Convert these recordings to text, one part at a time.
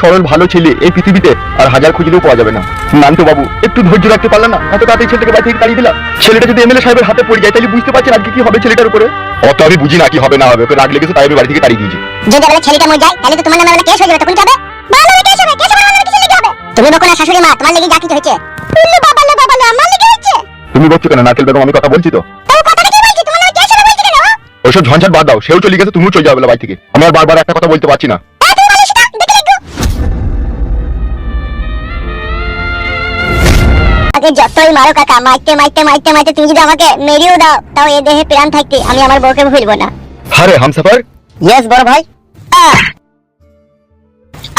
সরল ভালো ছেলে এই পৃথিবীতে আর হাজার খুঁজলেও পাওয়া যাবে না। নান্টু বাবু একটু ধৈর্য রাখতে পারলে না? এত তাড়াতাড়ি ছেলেটাকে বাড়ি থেকে তাড়িয়ে দিলা? ছেলেটা যদি এমএলএ সাহেবের হাতে পড়ে যায় তাহলে বুঝতে পারছেন আজকে কি হবে ছেলেটার উপরে? অত আমি বুঝি না কি হবে না হবে। ওকে রাগ লেগেছে তাই আমি বাড়ি থেকে তাড়িয়ে দিয়েছি। যদি বলে ছেলেটা মরে যায় তাহলে তো তোমার নামে কেস হয়ে যাবে তখন কি হবে। ভালো কেস হবে কেস হবে আমার কিছু লেগে হবে। তুমি বকো না শাশুড়ি মা তোমার লেগে যা কিছু হয়েছে। উল্লু বাবা লে বাবা লে আমার লেগে হয়েছে। তুমি বলছো কেন নারকেল বেগম আমি কথা বলছি তো? ওইসব ঝঞ্ঝাট বাদ দাও সেও চলে গেছে তুমিও চলে যাবে বাড়ি থেকে। আমি আর বারবার একটা কথা বলতে পারছি না। আগে যতই মারো কাকা মারতে মারতে মারতে মারতে তুমি যদি আমাকে মেরিও দাও তাও এ দেহে প্রাণ থাকতে আমি আমার বউকে ভুলবো না। আরে হামসাফার। ইয়েস বড় ভাই। আ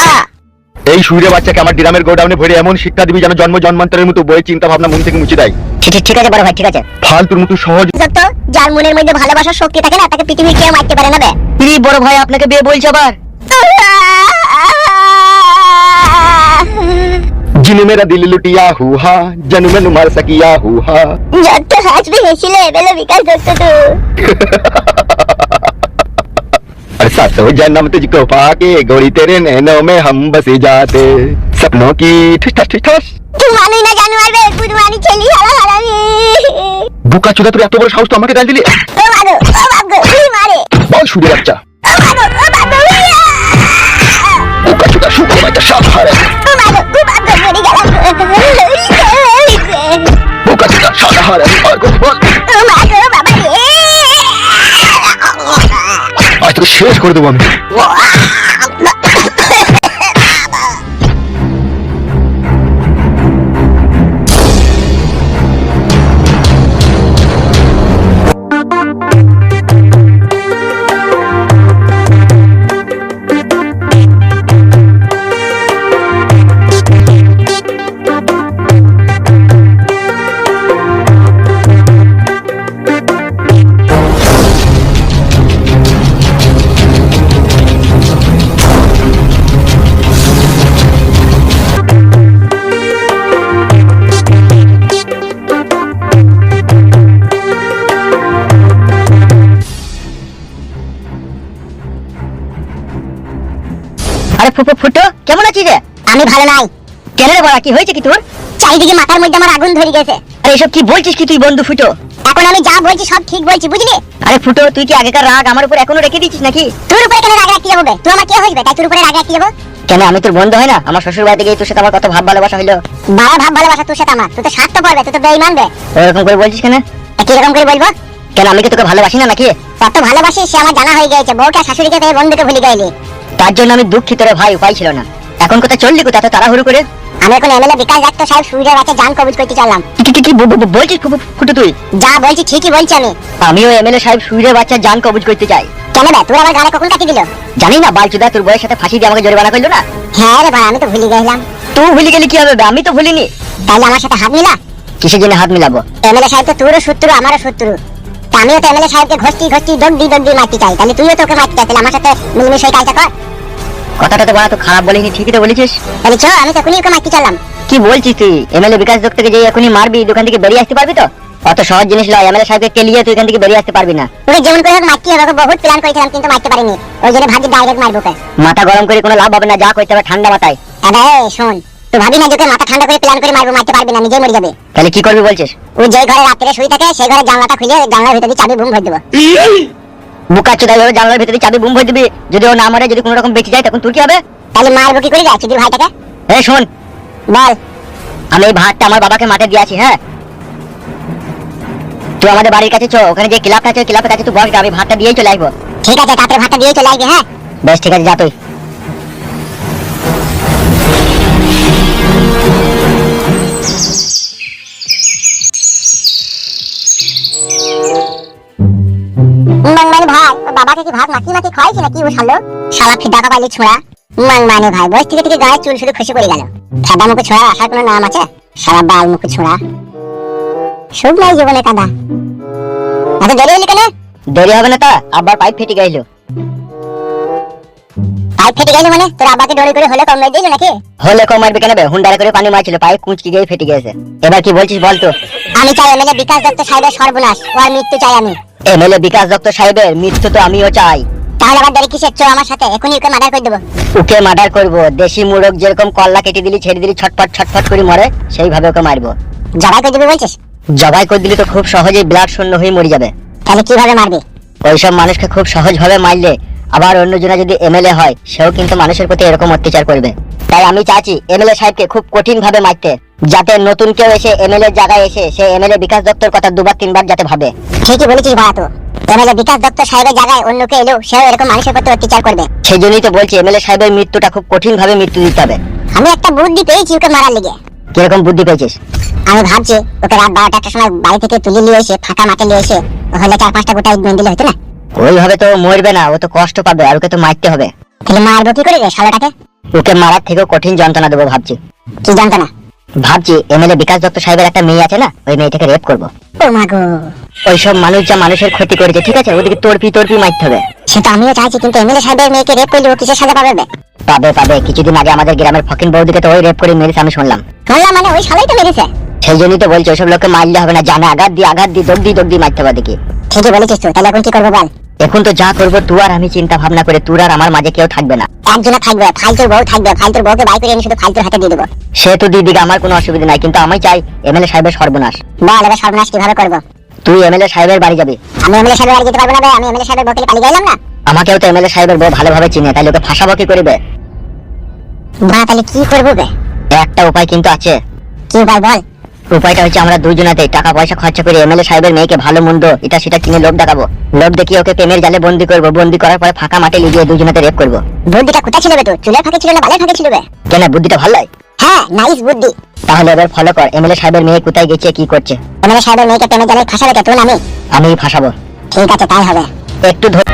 আ। এই সুইরে বাচ্চাকে আমার গ্রামের গোডাউনে ভরে এমন শিক্ষা দিবি যেন জন্ম জন্মান্তরের মতো বই চিন্তা ভাবনা মন থেকে মুছে দেয়। ঠিক ঠিক আছে বড় ভাই ঠিক আছে। ফালতুর মতো সহজ যার মনের মধ্যে ভালোবাসার শক্তি থাকে না তাকে পৃথিবীর কেউ মারতে পারে না বে। বড় ভাই আপনাকে বিয়ে বলছে আবার? जिन मेरा दिल लुटिया हुआ जन में मार सकिया हुआ যত হাসবে হেসিলে বেলে বিকাশ দত্ত তো अरे सातो जन्म तुझको पाके गोरी तेरे नैनों में हम बसे जाते सपनों की ठिस ठस ठिस ठस তুই মানুই না জানো আরবে কুদমানি ছেলি হালা হালামি বুকা চুদা তোর এত বড় সাহস তো আমাকে ডাল দিলি ও মাগো ও মাগো তুই মারে বল সুরে বাচ্চা ও মাগো ও মাগো উইয়া! বুকা চুদা সুরে বাচ্চা সাপ হারে চুদা সাদা হারে আর কোন বল ও মাগো বাবা রে আজ তোকে শেষ করে দেবো আমি। ফুফু ফুটো কেমন আছিস রে? আমি ভালো নাই। কেন রে বড়া কি হয়েছে কি তোর? চারিদিকে মাথার মধ্যে আমার আগুন ধরে গেছে। আরে এসব কি বলছিস কি তুই বন্ধু ফুটো? এখন আমি যা বলছি সব ঠিক বলছি বুঝলি? আরে ফুটো তুই কি আগেকার রাগ আমার উপর এখনও রেখে দিচ্ছিস নাকি? তোর উপরে কেন রাগ রাখতে যাব তুই আমার কে হইবে তাই তোর উপরে রাগ রাখতে যাব? কেন আমি তোর বন্ধু হয় না? আমার শ্বশুর বাড়িতে গিয়ে তোর সাথে আমার কত ভাব ভালোবাসা হইল? বাবা ভাব ভালোবাসা তোর সাথে আমার। তুই তো স্বার্থ পড়বে তুই তো বেইমান বে। ওরকম করে বলছিস কেন? তা কীরকম করে বলব? কেন আমি কি তোকে ভালোবাসি না নাকি? কত ভালোবাসি সে আমার জানা হয়ে গেছে বউটা শাশুড়িকে তুই বন্ধুকে ভুলে গেলি। তার জন্য আমি দুঃখিত রে ভাই উপায় ছিল না। এখন কোথায় চললি কোথায় এত তাড়াহুড়ো করে? আমি এখন এমএলএ বিকাশ ডাক্তার সাহেব সূর্যের কাছে জান কবজ করতে চললাম। কি কি- কি বলছিস ফুটো তুই? যা বলছি ঠিকই বলছি আমি। আমিও এমএলএ সাহেব সুইরের বাচ্চা জান কবজ করতে চাই। কেন বে তোর আমার গালে কখন কাটি দিল? জানি না বালচুদা তোর বইয়ের সাথে ফাঁসি দিয়ে আমাকে জরিমানা করল না? হ্যাঁ রে ভাই আমি তো ভুলে গেলাম। তুই ভুলে গেলি কি হবে আমি তো ভুলিনি। তাহলে আমার সাথে হাত মিলা? কিসের জন্য হাত মিলাবো? এমএলএ সাহেব তো তোরও শত্রু আমারও শত্রু। আমিও তো এমএলএ সাহেবকে ঘষ্টি ঘষ্টি দগদি দগদি মারতে চাই। তাহলে তুইও তোকে মারতে চাই তাহলে আমার সাথে মিলমিশ হয়ে কাজটা কর। কথাটা তো বলা তো খারাপ বলিনি ঠিকই তো বলেছিস। তাহলে চল আমি তো এখনই ওকে মারতে চললাম কি বলছিস তুই? এমএলএ বিকাশ দত্ত থেকে যে এখনই মারবি দোকান থেকে বেরিয়ে আসতে পারবি তো? অত সহজ জিনিস নয় এমএলএ সাহেবকে টেলিয়ে তুই এখান থেকে বেরিয়ে আসতে পারবি না। ওকে যেমন করে হোক মারতে হবে ওকে বহুত প্ল্যান করেছিলাম কিন্তু মারতে পারিনি। ওই জন্য ভাবছি ডাইরেক্ট মারবো ওকে। মাথা গরম করে কোনো লাভ হবে না যা করতে হবে ঠান্ডা মাথায়। আরে শোন তুই ভাবি না যে মাথা ঠান্ডা করে প্ল্যান করে মারবো মারতে পারবি না নিজেই মরে যাবে। তাহলে কি করবি বলছিস? ও যে ঘরে রাত্রে শুয়ে থাকে সেই ঘরে জানলাটা খুলে জানলার ভিতরে দিয়ে চাবি বুম ভরে দেবো। বুকা চোদা ভাবে জানলার ভিতরে চাবি বুম ভরে দিবি। যদি ও না মারে যদি কোনো রকম বেঁচে যায় তখন তুই কি হবে? তাহলে মারবো কি করে যাচ্ছি তুই ভাইটাকে? এই শোন। বল। আমি এই ভাতটা আমার বাবাকে মাঠে দিয়েছি হ্যাঁ? তুই আমাদের বাড়ির কাছে চো ওখানে যে ক্লাবটা আছে ক্লাবের কাছে তুই বস আমি ভাতটা দিয়েই চলে আসব। ঠিক আছে তারপরে ভাতটা দিয়ে চলে আসবি হ্যাঁ? বেশ ঠিক আছে যা তুই। কি ভাত মাখি মাখি খাওয়াইছি নাকি ও শালো? শালা ফিদা কাপালি ছোড়া। মাংমানি ভাই বয়স থেকে থেকে গায়ে চুল শুধু খসে পড়ে গেল। সাদা মুখে ছোড়া আসার কোনো নাম আছে? বাল মুখে ছোড়া। সুখ নাই জীবনে কাদা। দেরি হলি কেন? দেরি হবে না তা আবার পাইপ ফেটে গেছিল পাইপ ফেটে গেলি মানে? তোর আব্বাকে ডরে করে হলে কম দিলি নাকি? হলে কম মারবে কেন হুন্ডারে করে পানি মারছিল পাইপ কুঁচকি গিয়ে ফেটে গেছে। এবার কি বলছিস বল তো? আমি চাই এমএলএ বিকাশ দত্ত সাহেবের সর্বনাশ ওর মৃত্যু চাই আমি। এমএলএ বিকাশ দত্ত সাহেবের মৃত্যু তো আমিও চাই। তাহলে আবার দেরি কিসের চো আমার সাথে? এখনই ওকে মার্ডার করে দেবো। ওকে মার্ডার করব। দেশি মুরগ যেরকম কল্লা কেটে দিলি ছেড়ে দিলি ছটফট ছটফট করে মরে সেইভাবে ওকে মারবো। জবাই করে দেবে বলছিস? জবাই করে দিলি তো খুব সহজেই ব্লাড শূন্য হয়ে মরে যাবে। তাহলে কীভাবে মারবি? ওইসব মানুষকে খুব সহজভাবে মারলে আবার অন্য অন্যজনা যদি এমএলএ হয় সেও কিন্তু মানুষের প্রতি এরকম অত্যাচার করবে। তাই আমি চাচ্ছি এমএলএ সাহেবকে খুব কঠিন ভাবে মারতে। যাতে নতুন কেউ এসে এমএলএ জায়গায় এসে সে এমএলএ বিকাশ দত্তর কথা দুবার তিনবার যাতে ভাবে। ঠিকই বলেছিস ভাড়া তো। এমএলএ বিকাশ দত্ত সাহেবের জায়গায় অন্য কেউ এলেও সেও এরকম মানুষের প্রতি অত্যাচার করবে। সেই জন্যই তো বলছি এমএলএ সাহেবের মৃত্যুটা খুব কঠিন ভাবে মৃত্যু দিতে হবে। আমি একটা বুদ্ধি পেয়েছি ওকে মারার লেগে। কীরকম বুদ্ধি পেয়েছিস? আমি ভাবছি ওকে রাত বারোটা একটা সময় বাড়ি থেকে তুলে নিয়ে এসে ফাঁকা মাঠে নিয়ে এসে হলে চার পাঁচটা গোটা ইট দিলে হতো না? ওইভাবে তো মরবে না ও তো কষ্ট পাবে আর ওকে তো মারতে হবে। তাহলে মারবো কি করে রে শালাটাকে? ওকে মারার থেকেও কঠিন যন্ত্রণা দেবো ভাবছি। কি জানতো না ভাবছি এমএলএ বিকাশ দত্ত সাহেবের একটা মেয়ে আছে না ওই মেয়েটাকে রেপ করব। ও মা গো। ওইসব মানুষ যা মানুষের ক্ষতি করেছে ঠিক আছে? ওদিকে তর্পি তর্পি মারতে হবে। সে তো আমিও চাইছি কিন্তু এমএলএ সাহেবের মেয়েকে রেপ করলে ও কিসের সাজা পাবে? পাবে পাবে। কিছুদিন আগে আমাদের গ্রামের ফকিন বৌদিকে তো ওই রেপ করে মেরেছে আমি শুনলাম। বললাম মানে ওই শালাই তো মেরেছে? সেই জন্যই তো বলছি ওইসব লোককে মারলে হবে না। জানে আঘাত দিয়ে আঘাত দিয়ে দৌড় দিয়ে মারতে হবে দেখি ঠিকই বলেছিস তো তাহলে এখন কি করব বল? এখন তো যা করব তুই আর আমি চিন্তা ভাবনা করে তুই আর আমার মাঝে কেউ থাকবে না। একজনে থাকবে ফালতুর বউ থাকবে ফালতুর বউকে বাই করে এনে শুধু ফালতুর হাতে দিয়ে দেবো। সে তো দিদিকে আমার কোনো অসুবিধা নাই কিন্তু আমি চাই এমএলএ সাহেবের সর্বনাশ। বল এবার সর্বনাশ কীভাবে করব? তুই এমএলএ সাহেবের বাড়ি যাবি। আমি এমএলএ সাহেবের বাড়ি যেতে পারব না বে আমি এমএলএ সাহেবের বউকে পালিয়ে গেলাম না? আমাকেও তো এমএলএ সাহেবের বউ ভালোভাবে চিনে তাই লোকে ফাঁসাবো কি করবে বা? তাহলে কি করব বে? একটা উপায় কিন্তু আছে। কি উপায় বল? উপায়টা হচ্ছে আমরা দুইজনাতে টাকা পয়সা খরচা করে এমএলএ সাহেবের মেয়েকে ভালো মন্দ এটা সেটা কিনে লোক দেখাবো। লোক দেখিয়ে ওকে প্রেমের জালে বন্দি করব বন্দি করার পরে ফাঁকা মাঠে লিগিয়ে দুজনাতে রেপ করব। বুদ্ধিটা কোথায় ছিল তো চুলের ফাঁকে ছিল না বালের ফাঁকে ছিল কেন বুদ্ধিটা ভালো লাগে হ্যাঁ নাইস বুদ্ধি। তাহলে এবার ফলো কর এমএলএ সাহেবের মেয়ে কোথায় গেছে কি করছে? এমএলএ সাহেবের মেয়েকে প্রেমে জালে ফাঁসাবে কে তুই আমি আমি ফাঁসাবো। ঠিক আছে তাই হবে। একটু ধর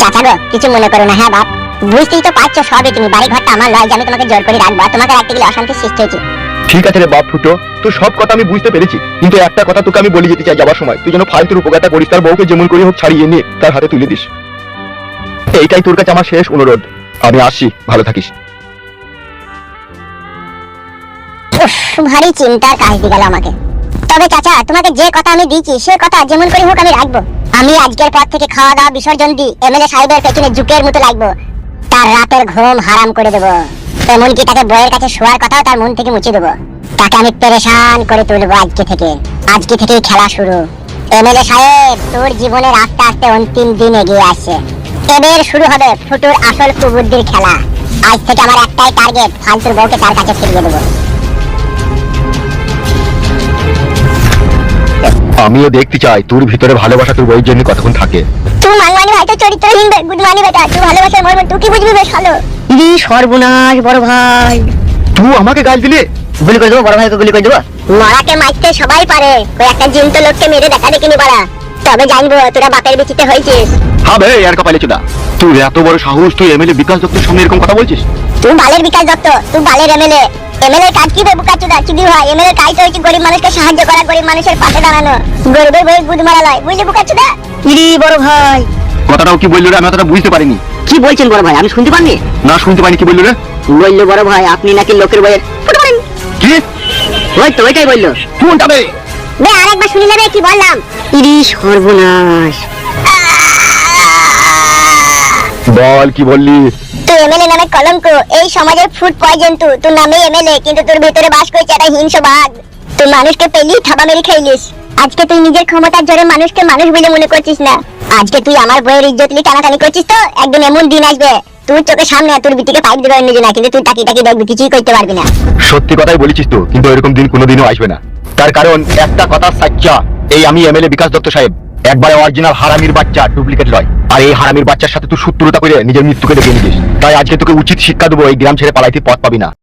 চাচা গো কিছু মনে করো না হ্যাঁ বাপ? বুঝতেই তো পারছ সবই তুমি। বাড়ি ঘরটা আমার লয় যে আমি তোমাকে জোর করে রাখব তোমাকে রাখতে গেলে অশান্তি সৃষ্টি হয়েছে। ঠিক আছে রে বাপ ফুটো, তো সব কথা আমি বুঝতে পেরেছি। কিন্তু একটা কথা তোকে আমি বলে যেতে চাই যাবার সময়, তুই যেন ফালতুর উপকারটা করিস, তার বউকে যেমন করে হোক ছাড়িয়ে নিয়ে তার হাতে তুলে দিস। এইটাই তোর কাছে আমার শেষ অনুরোধ। আমি আসছি, ভালো থাকিস। ভারী চিন্তার কাজ দিয়ে গেল আমাকে। তবে চাচা, তোমাকে যে কথা আমি দিয়েছি, সে কথা যেমন করে হোক আমি রাখব। আমি আজকের পর থেকে খাওয়া দাওয়া বিসর্জন দিই, এমএলএ সাহেবের পেছনে জুকের মতো লাগবো। তার রাতের ঘুম হারাম করে দেবো। এমনকি তাকে বইয়ের কাছে শোয়ার কথাও তার মন থেকে মুছে দেবো। তাকে আমি পেরেশান করে তুলবো আজকে থেকে। আজকে থেকেই খেলা শুরু। এমএলএ সাহেব তোর জীবনের আস্তে আস্তে অন্তিম দিন এগিয়ে আসছে। এবার শুরু হবে ফুটুর আসল কুবুদ্ধির খেলা। আজ থেকে আমার একটাই টার্গেট ফালতুর বউকে তার কাছে ফিরিয়ে দেবো। আমিও দেখতে চাই তোর ভিতরে ভালোবাসা তোর বইয়ের জন্য কতক্ষণ থাকে। তুই মানমানি হয়তো চরিত্রহীন গুড মানি বেটা তুই ভালোবাসার মর্ম তুই কি বুঝবি বেশ ভালো? ইরি সর্বনাশ বড় ভাই। তুই আমাকে গাল দিলে? গুলি করে দেবো বড় ভাইকে গুলি করে দেবো? মরাকে মারতে সবাই পারে ওই একটা জিন্ত লোককে মেরে দেখা দেখিনি পারা তবে জানব তোরা বাপের বিচিতে হয়েছিস। হবে আর কপালে চুদা। তুই এত বড় সাহস তুই এমএলএ বিকাশ দত্তের সঙ্গে এরকম কথা বলছিস? তুই বালের বিকাশ দত্ত তুই বালের এমএলএ এমএলএ কাজ কি বে বুকা চুদা চুদি ভাই এমএলএ কাজ তো হচ্ছে গরিব মানুষকে সাহায্য করা গরিব মানুষের পাশে দাঁড়ানো। গরিবের বই গুদ মারা লয় বুঝলি বুকা চুদা? ইরি বড় ভাই। কথাটাও কি বলল রে? আমি অতটা বুঝতে পারিনি। কি বলছেন বড় ভাই? আমি শুনতে পারিনি না শুনতে পাইনি কি বলল রে? বলল বড় ভাই? আপনি নাকি লোকের বইয়ের। কি? ওই তো ওইটাই বলল। কোনটা বে বে আরেকবার শুনি নেবে কি বললাম? ইরি সর্বনাশ। বল কি বললি? তুই এমএলএ নামে কলঙ্ক। এই সমাজের ফুড পয়জন তুই তোর নামে এমএলএ কিন্তু তোর ভেতরে বাস করছে একটা হিংস্র বাঘ তুই মানুষকে পেলি থাবা মেরে খাইলিস আজকে তুই নিজের ক্ষমতার জোরে মানুষকে মানুষ বলে মনে করছিস না। আজকে তুই আমার বইয়ের ইজ্জত নিয়ে টানাটানি করছিস তো, একদিন এমন দিন আসবে। তোর চোখের সামনে তোর বিটিকে পাইপ দেবে অন্য না, কিন্তু তুই তাকি তাকি দেখবি, কিছুই করতে পারবি না। সত্যি কথাই বলেছিস তো, কিন্তু এরকম দিন কোনোদিনও আসবে না। তার কারণ একটা কথা সাচ্চা, এই আমি এমএলএ বিকাশ দত্ত সাহেব, একবারে অরিজিনাল হারামির বাচ্চা ডুপ্লিকেট নয় আর এই হারামির বাচ্চার সাথে তুই শত্রুতা করে নিজের মৃত্যুকে ডেকে নিয়েছিস তাই আজকে তোকে উচিত শিক্ষা দেবো এই গ্রাম ছেড়ে পালাইতে পথ পাবি না।